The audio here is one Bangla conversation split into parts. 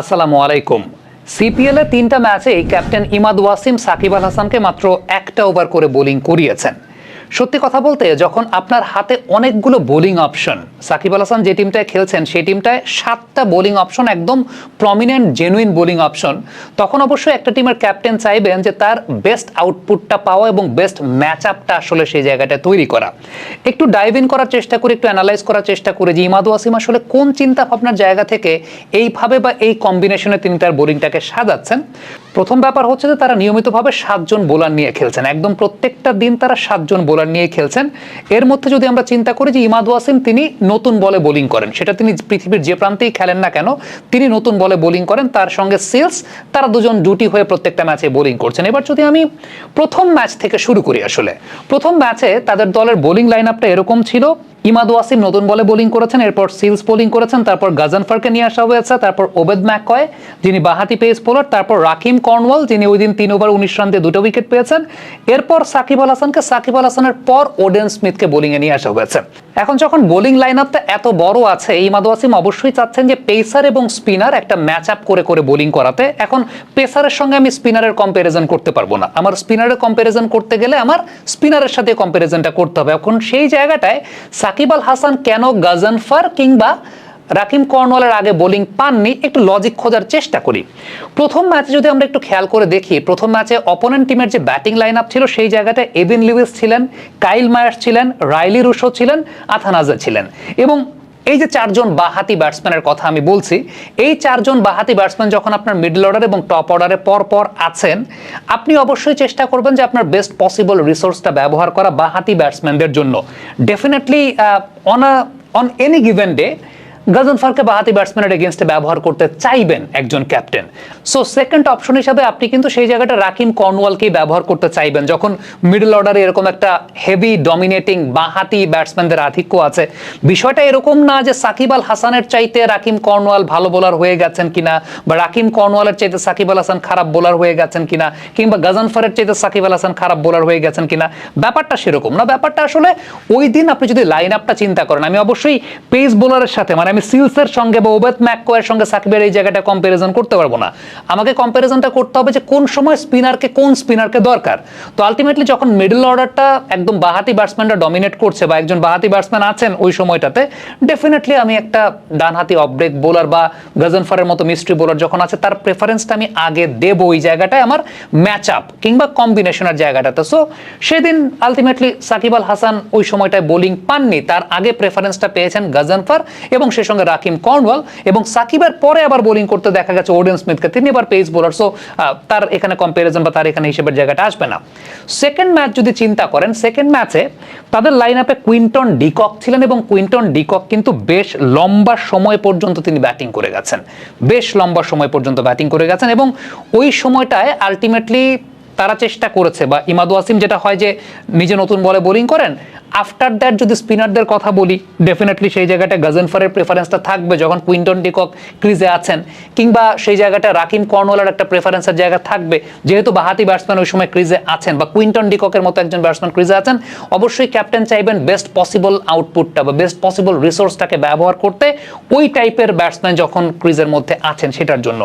আসসালামু আলাইকুম। সিপিএল তিনটা ম্যাচেই ক্যাপ্টেন ইমাদ ওয়াসিম সাকিব আল হাসানকে মাত্র একটা ওভার করে বোলিং করিয়েছেন। সত্যি কথা বলতে, যখন আপনার হাতে অনেকগুলো বোলিং অপশন, সাকিব আল হাসান যে টিমটায় খেলছেন, সেই টিমটায় সাতটা বোলিং অপশন, একদম প্রমিনেন্ট জেনুইন বোলিং অপশন, তখন অবশ্যই একটা টিমের ক্যাপ্টেন চাইবেন যে তার বেস্ট আউটপুটটা পাওয়া এবং বেস্ট ম্যাচ আপটা আসলে সেই জায়গাটা তৈরি করা। একটু ডাইভ ইন করার চেষ্টা করি, একটু অ্যানালাইজ করার চেষ্টা করি যে ইমাদ ওয়াসিম আসলে কোন চিন্তা ভাবনার জায়গা থেকে এইভাবে বা এই কম্বিনেশনে তিনি তার বোলিংটাকে সাজাচ্ছেন। প্রথম ব্যাপার হচ্ছে যে তারা নিয়মিতভাবে সাতজন বোলার নিয়ে খেলছেন। একদম প্রত্যেকটা দিন তারা সাতজন বোলার নিয়ে খেলছেন। এর মধ্যে যদি আমরা চিন্তা করি যে ইমাদ ওয়াসিম তিনি নতুন বলে বোলিং করেন, সেটা তিনি পৃথিবীর যে প্রান্তেই খেলেন না কেন, তিনি নতুন বলে বোলিং করেন, তার সঙ্গে সিলস তারা দুজন জুটি হয়ে প্রত্যেকটা ম্যাচে বোলিং করছেন। এবার যদি আমি প্রথম ম্যাচ থেকে শুরু করি আসলে, প্রথম ম্যাচে তাদের দলের বোলিং লাইন আপটা এরকম ছিল, ইমাদ ওয়াসিম নতুন বলে বোলিং করেছেন, এরপর সিলস বোলিং করেছেন, তারপর গাজানফারকে নিয়ে আসা হয়েছে, তারপর ওবেদ ম্যাককয়, যিনি বাহাতি পেস বোলার তারপর রাকিম কর্নওয়াল, যিনি ওই দিন তিন ওভার উনিশ রান দিয়ে দুটো উইকেট পেয়েছেন, এরপর সাকিব আল হাসানকে, সাকিব আল হাসানের পর ওডেন স্মিথকে বোলিংয়ে নিয়ে আসা হয়েছে। এখন যখন বোলিং লাইন আপটা এত বড় আছে ইমাদ ওয়াসিম অবশ্যই চাচ্ছেন যে পেসার এবং স্পিনার একটা ম্যাচ আপ করে করে বোলিং করাতে। এখন পেসারের সঙ্গে আমি স্পিনারের কম্প্যারিজন করতে পারব না। আমার স্পিনারের কম্প্যারিজন করতে গেলে আমার স্পিনারের সাথে কম্প্যারিজনটা করতে হবে। এখন সেই জায়গাটায় সাকিব আল হাসান কেন গাজানফার কিংবা রাকিম কর্নওয়ালের আগে বোলিং পাননি, একটু লজিক খোঁজার চেষ্টা করি। প্রথম ম্যাচে যদি আমরা একটু খেয়াল করে দেখি, প্রথম ম্যাচে অপোনেন্ট টিমের যে ব্যাটিং লাইন আপ ছিল, সেই জায়গাটায় এবিন লিউইস ছিলেন কাইল মায়ার্স ছিলেন রাইলি রুশো ছিলেন আথানাজা ছিলেন। এবং এই যে চারজন বাহাতি ব্যাটসম্যানের কথা আমি বলছি, এই চারজন বাহাতি ব্যাটসম্যান যখন আপনার মিডল অর্ডার এবং টপ অর্ডারে পর পর আছেন, আপনি অবশ্যই চেষ্টা করবেন যে আপনার বেস্ট পসিবল রিসোর্সটা ব্যবহার করা বাহাতি ব্যাটসম্যানদের জন্য। Definitely on on any given day গাজনফারকে বাহাতি ব্যাটসম্যানের এগেনস্টে ব্যবহার করতে চাইবেন একজন ক্যাপ্টেন সো সেকেন্ড অপশন হিসাবে আপনি কিন্তু সেই জায়গাটা রাকিম কর্নওয়ালকেই ব্যবহার করতে চাইবেন। যখন মিডল অর্ডারে এরকম একটা হেভি ডমিনেটিং বাহাতি ব্যাটসম্যানদের আধিক্য আছে, বিষয়টা এরকম না যে সাকিব আল হাসানের চাইতে রাকিম কর্নওয়াল ভালো বোলার হয়ে গেছেন কিনা, বা রাকিম কর্নওয়ালের চাইতে সাকিব আল হাসান খারাপ বোলার হয়ে গেছেন কিনা, কিংবা গাজনফারের চাইতে সাকিব আল হাসান খারাপ বোলার হয়ে গেছেন কিনা, ব্যাপারটা সেরকম না। ব্যাপারটা আসলে ওই দিন আপনি যদি লাইন আপটা চিন্তা করেন, আমি অবশ্যই পেস বোলারের সাথে মানে আমি সিলসের সঙ্গে বা ওবেত ম্যাককোয়ের সঙ্গে সাকিবের এই জায়গাটা কম্প্যারিজন করতে পারব না। আমাকে কম্প্যারিজনটা করতে হবে যে কোন সময় স্পিনারকে কোন স্পিনারকে দরকার। তো আলটিমেটলি যখন মিডল অর্ডারটা একদম বাহাতি ব্যাটসম্যানরা ডমিনেট করছে বা একজন বাহাতি ব্যাটসম্যান আছেন ওই সময়টাতে ডেফিনেটলি আমি একটা ডানহাতি অফ ব্রেক বোলার বা গজনফারের মতো মিস্ট্রি বোলার যখন আছে, তার প্রেফারেন্সটা আমি আগে দেব ওই জায়গাটায় আমার ম্যাচ আপ কিংবা কম্বিনেশনের জায়গাটাতে। সো সেদিন আলটিমেটলি সাকিব আল হাসান ওই সময়টায় বোলিং পাননি, তার আগে প্রেফারেন্সটা পেয়েছেন গজনফার এবং সেই সঙ্গে রাকিম কর্নওয়াল এবং সাকিবের পরে আবার বোলিং করতে দেখা গেছে ওডেন স্মিথকে তিনি এবার পেস বোলার সো তার এখানে কম্পারিজন বা তার এখানে হিসেবের জায়গাটা আসবে না। সেকেন্ড ম্যাচ যদি চিন্তা করেন সেকেন্ড ম্যাচে তাদের লাইন আপে কুইন্টন ডিকক ছিলেন এবং কুইন্টন ডিকক কিন্তু বেশ লম্বা সময় পর্যন্ত তিনি ব্যাটিং করে গেছেন। বেশ লম্বা সময় পর্যন্ত ব্যাটিং করে গেছেন এবং ওই সময়টায় আলটিমেটলি তারা চেষ্টা করেছে, বা ইমাদ ওয়াসিম যেটা হয় যে নিজে নতুন বলে বোলিং করেন আফটার দ্যাট যদি স্পিনারদের কথা বলি ডেফিনেটলি সেই জায়গাটা গাজনফারের প্রেফারেন্সটা থাকবে যখন কুইন্টন ডিকক ক্রিজে আছেন, কিংবা সেই জায়গাটা রাকিম কর্নওয়ালের একটা প্রেফারেন্সের জায়গা থাকবে, যেহেতু বাহাতি ব্যাটসম্যান ওই সময় ক্রিজে আছেন, বা কুইন্টন ডিককের মতো একজন ব্যাটসম্যান ক্রিজে আছেন, অবশ্যই ক্যাপ্টেন চাইবেন বেস্ট পসিবল আউটপুটটা বা বেস্ট পসিবল রিসোর্সটাকে ব্যবহার করতে ওই টাইপের ব্যাটসম্যান যখন ক্রিজের মধ্যে আছেন সেটার জন্য।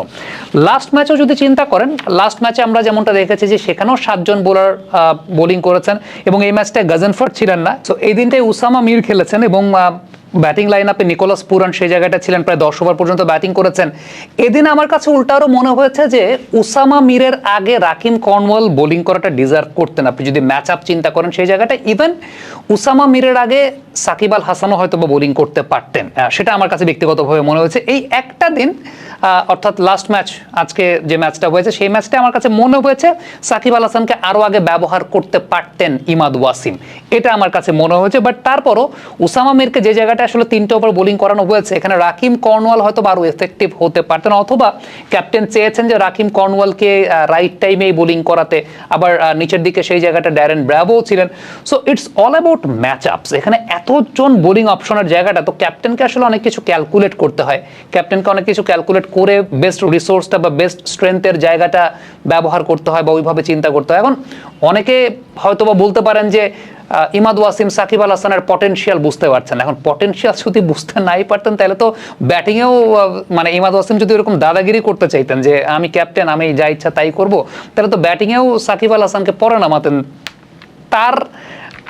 লাস্ট ম্যাচেও যদি চিন্তা করেন লাস্ট ম্যাচে আমরা যেমনটা দেখেছি যে সেখানেও সাতজন বোলার বোলিং করেছেন এবং এই ম্যাচটায় গাজনফার ছিলেন না। সো এই দিনটাই উসামা মির খেলেছেন এবং ব্যাটিং লাইন আপে নিকোলাস পুরান সেই জায়গাটা ছিলেন, প্রায় দশ ওভার পর্যন্ত ব্যাটিং করেছেন। এদিন আমার কাছে উল্টা আরও মনে হয়েছে যে উসামা মিরের আগে রাকিম কর্নওয়াল বোলিং করাটা ডিজার্ভ করতেন। আপনি যদি ম্যাচ আপ চিন্তা করেন, সেই জায়গাটা ইভেন উসামা মিরের আগে সাকিব আল হাসানও হয়তো বা বোলিং করতে পারতেন। সেটা আমার কাছে ব্যক্তিগতভাবে মনে হয়েছে। এই একটা দিন অর্থাৎ লাস্ট ম্যাচ আজকে যে ম্যাচটা হয়েছে, সেই ম্যাচটা আমার কাছে মনে হয়েছে, সাকিব আল হাসানকে আরও আগে ব্যবহার করতে পারতেন ইমাদ ওয়াসিম। এটা আমার কাছে মনে হয়েছে বাট তারপরও উসামা মিরকে যে জায়গাটা আসলে তিনটে ওভার বোলিং করানো হয়েছে, এখানে রাকিম কর্নওয়াল হয়তো আরও এফেক্টিভ হতে পারতেন, অথবা ক্যাপ্টেন চেয়েছেন যে রাকিম কর্নওয়ালকে রাইট টাইমেই বোলিং করাতে। আবার নিচের দিকে সেই জায়গাটা ড্যারেন ব্র্যাভো ছিলেন। So it's all about match ups এখানে এতজন বোলিং অপশনের জায়গাটা, তো ক্যাপ্টেনকে আসলে অনেক কিছু ক্যালকুলেট করতে হয়। ক্যাপ্টেনকে অনেক কিছু ক্যালকুলেট করে বেস্ট রিসোর্সটা বা বেস্ট স্ট্রেংথের জায়গাটা ব্যবহার করতে হয় বা ওইভাবে চিন্তা করতে হয়। এখন অনেকে হয়তো বা বলতে পারেন যে ইমাদ ওয়াসিম সাকিব আল হাসানের পটেনশিয়াল বুঝতে পারছেন এখন পটেনশিয়াল যদি বুঝতে নাই পারতেন, তাহলে তো ব্যাটিংয়েও মানে ইমাদ ওয়াসিম যদি ওরকম দাদাগিরি করতে চাইতেন যে, আমি ক্যাপ্টেন আমি যা ইচ্ছা তাই করব, তাহলে তো ব্যাটিংয়েও সাকিব আল হাসানকে পরে নামাতেন। তার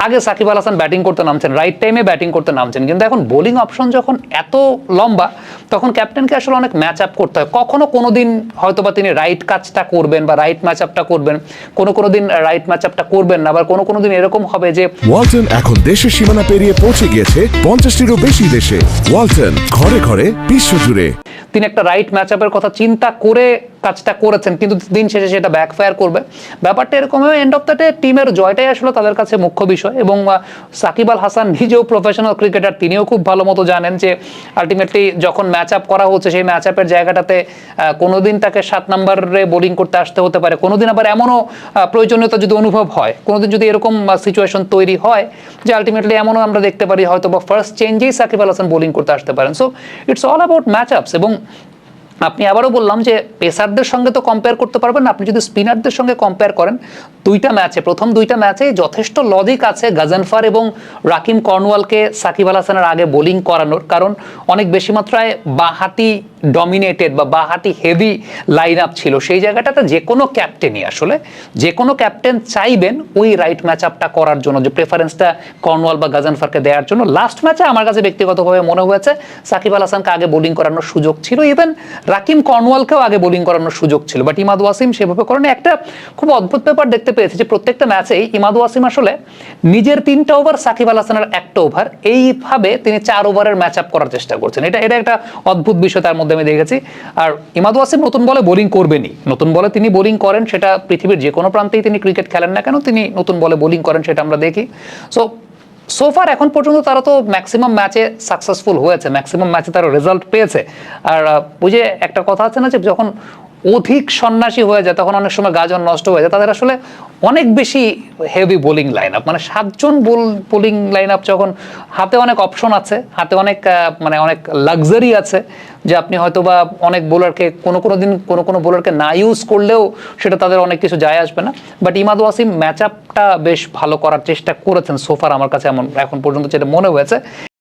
আগে সাকিব আল হাসান ব্যাটিং করতে নামছেন রাইট টাইমে ব্যাটিং করতে নামছেন। কিন্তু এখন বোলিং অপশন যখন এত লম্বা তখন ক্যাপ্টেনকে আসলে অনেক ম্যাচ আপ করতে হয়। কখনো কোনো দিন হয়তো বা তিনি রাইট কাজটা করবেন বা রাইট ম্যাচ আপটা করবেন কোনো কোনো দিন রাইট ম্যাচ আপটা করবেন না আবার কোনো কোনো দিন এরকম হবে যে ওয়ালটন এখন দেশের সীমানা পেরিয়ে পৌঁছে গিয়েছে পঞ্চাশটিরও বেশি দেশে। ওয়ালটন ঘরে ঘরে বিশ্বজুড়ে। তিনি একটা রাইট ম্যাচ আপের কথা চিন্তা করে কাজটা করেছেন, কিন্তু দিন শেষে সেটা ব্যাকফায়ার করবে। ব্যাপারটা এরকম হবে এন্ড অফ দ্য ডে টিমের জয়টাই আসলে তাদের কাছে মুখ্য বিষয় এবং সাকিব আল হাসান নিজেও প্রফেশনাল ক্রিকেটার তিনিও খুব ভালো মতো জানেন যে আলটিমেটলি যখন ম্যাচ আপ করা হচ্ছে সেই ম্যাচ আপের জায়গাটাতে কোনোদিন তাকে সাত নম্বরে বোলিং করতে আসতে হতে পারে। কোনোদিন আবার এমনও প্রয়োজনীয়তা যদি অনুভব হয়, কোনোদিন যদি এরকম সিচুয়েশন তৈরি হয় যে আলটিমেটলি এমনও আমরা দেখতে পারি হয়তো বা ফার্স্ট চেঞ্জেই সাকিব আল হাসান বোলিং করতে আসতে পারেন। So it's all about match ups এবং আপনি আবারও বললাম যে পেসারদের সঙ্গে তো কম্পেয়ার করতে পারবেন আপনি যদি স্পিনারদের সঙ্গে কম্পেয়ার করেন, দুইটা ম্যাচে প্রথম দুইটা ম্যাচে যথেষ্ট লজিক আছে গাজানফার এবং রাকিম কর্নওয়ালকে সাকিব আল হাসানের আগে বোলিং করানোর। কারণ অনেক বেশি মাত্রায় বাহাতি ডমিনেটেড বা বাহাতি হেভি লাইন আপ ছিল। সেই জায়গাটাতে যে কোনো ক্যাপ্টেনই আসলে, যে কোনো ক্যাপ্টেন চাইবেন ওই রাইট ম্যাচ আপটা করার জন্য, যে প্রেফারেন্সটা কর্নওয়াল বা গাজানফারকে দেওয়ার জন্য। লাস্ট ম্যাচে আমার কাছে ব্যক্তিগতভাবে মনে হয়েছে, সাকিব আল হাসানকে আগে বোলিং করানোর সুযোগ ছিল। ইভেন রাকিম কর্নওয়ালকেও আগে বোলিং করানোর সুযোগ ছিল বাট ইমাদ ওয়াসিম সেভাবে করেন। একটা খুব অদ্ভুত ব্যাপার দেখতে পেয়েছি যে প্রত্যেকটা ম্যাচেই ইমাদ ওয়াসিম আসলে নিজের তিনটা ওভার সাকিব আল হাসানের একটা ওভার এইভাবে তিনি চার ওভারের ম্যাচ আপ করার চেষ্টা করছেন। এটা এটা একটা অদ্ভুত বিষয় তার মধ্যে আমি দেখেছি। আর ইমাদ ওয়াসিম নতুন বলে বোলিং করবেনই। নতুন বলে তিনি বোলিং করেন, সেটা পৃথিবীর যে কোনো প্রান্তেই তিনি ক্রিকেট খেলেন না কেন, তিনি নতুন বলে বোলিং করেন, সেটা আমরা দেখি। সো সোফার এখন পর্যন্ত তারা তো ম্যাক্সিমাম ম্যাচে সাকসেসফুল হয়েছে ম্যাক্সিমাম ম্যাচে তারা রেজাল্ট পেয়েছে। আর ওই বুঝে একটা কথা আছে না যে যখন অধিক সন্ন্যাসী হয়ে যায়, তখন অনেক সময় গাজন নষ্ট হয়ে যায়। তাদের আসলে অনেক বেশি হেভি বোলিং লাইন আপ মানে সাতজন বোল বোলিং লাইন আপ যখন হাতে অনেক অপশন আছে, হাতে অনেক মানে অনেক লাক্সারি আছে, যে আপনি হয়তো বা অনেক বোলারকে কোনো কোনো দিন কোনো কোনো বোলারকে না ইউজ করলেও সেটা তাদের অনেক কিছু যায় আসবে না। বাট ইমাদ ওয়াসিম ম্যাচ আপটা বেশ ভালো করার চেষ্টা করেছেন সোফার আমার কাছে এমন, এখন পর্যন্ত যেটা মনে হয়েছে।